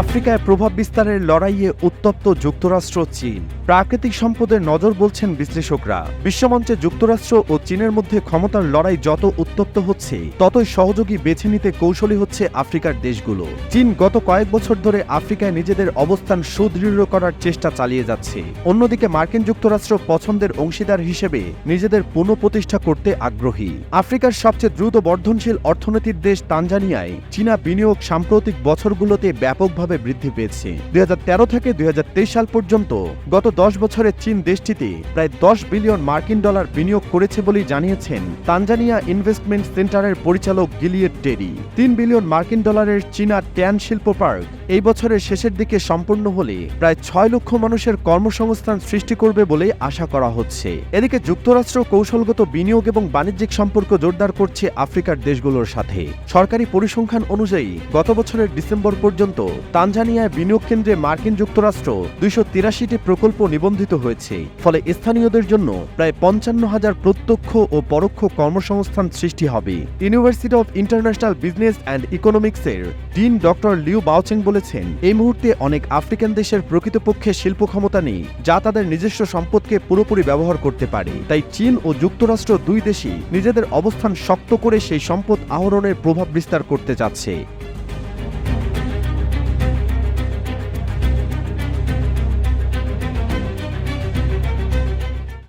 আফ্রিকায় প্রভাব বিস্তারের লড়াইয়ে উত্তপ্ত যুক্তরাষ্ট্র চীন। প্রাকৃতিক সম্পদের নজর বলছেন বিশ্লেষকরা। বিশ্বমঞ্চে যুক্তরাষ্ট্র ও চীনের মধ্যে ক্ষমতার লড়াই যত উত্তপ্ত হচ্ছে, ততই সহযোগী বেছে নিতে কৌশলী হচ্ছে আফ্রিকার দেশগুলো। চীন গত কয়েক বছর ধরে আফ্রিকায় নিজেদের অবস্থান সুদৃঢ় করার চেষ্টা চালিয়ে যাচ্ছে। অন্যদিকে মার্কিন যুক্তরাষ্ট্র পছন্দের অংশীদার হিসেবে নিজেদের পুনঃপ্রতিষ্ঠা করতে আগ্রহী। আফ্রিকার সবচেয়ে দ্রুত বর্ধনশীল অর্থনীতির দেশ তানজানিয়ায় চীনা বিনিয়োগ সাম্প্রতিক বছরগুলোতে ব্যাপকভাবে বৃদ্ধি পেয়েছে। দুই হাজার তেরো থেকে দুই হাজার তেইশ সাল পর্যন্ত গত দশ বছরে চীন দেশটিতে প্রায় দশ বিলিয়ন মার্কিন ডলার বিনিয়োগ করেছে বলেই জানিয়েছেন তানজানিয়া ইনভেস্টমেন্ট সেন্টারের পরিচালক গিলিয়েট টেরি। তিন বিলিয়ন মার্কিন ডলারের চীনা ট্যান শিল্প পার্ক এই বছরের শেষের দিকে সম্পন্ন হলে প্রায় ছয় লক্ষ মানুষের কর্মসংস্থান সৃষ্টি করবে বলে আশা করা হচ্ছে। এদিকে যুক্তরাষ্ট্র কৌশলগত বিনিয়োগ এবং বাণিজ্যিক সম্পর্ক জোরদার করছে আফ্রিকার দেশগুলোর সাথে। সরকারি পরিসংখ্যান অনুযায়ী গত বছরের ডিসেম্বর পর্যন্ত তানজানিয়ায় বিনিয়োগ কেন্দ্রে মার্কিন যুক্তরাষ্ট্র দুইশো তিরাশিটি প্রকল্প নিবন্ধিত হয়েছে। ফলে স্থানীয়দের জন্য প্রায় পঞ্চান্ন হাজার প্রত্যক্ষ ও পরোক্ষ কর্মসংস্থান সৃষ্টি হবে। University of international business and ইকোনমিক্সের dean doctor Liu Baocheng বলেছেন, এই মুহূর্তে অনেক আফ্রিকান দেশের প্রকৃতপক্ষে শিল্প ক্ষমতা নেই, যা তাদের নিজস্ব সম্পদকে পুরোপুরি ব্যবহার করতে পারে। তাই চীন ও যুক্তরাষ্ট্র দুই দেশই নিজেদের অবস্থান শক্ত করে সেই সম্পদ আহরণের প্রভাব বিস্তার করতে যাচ্ছে।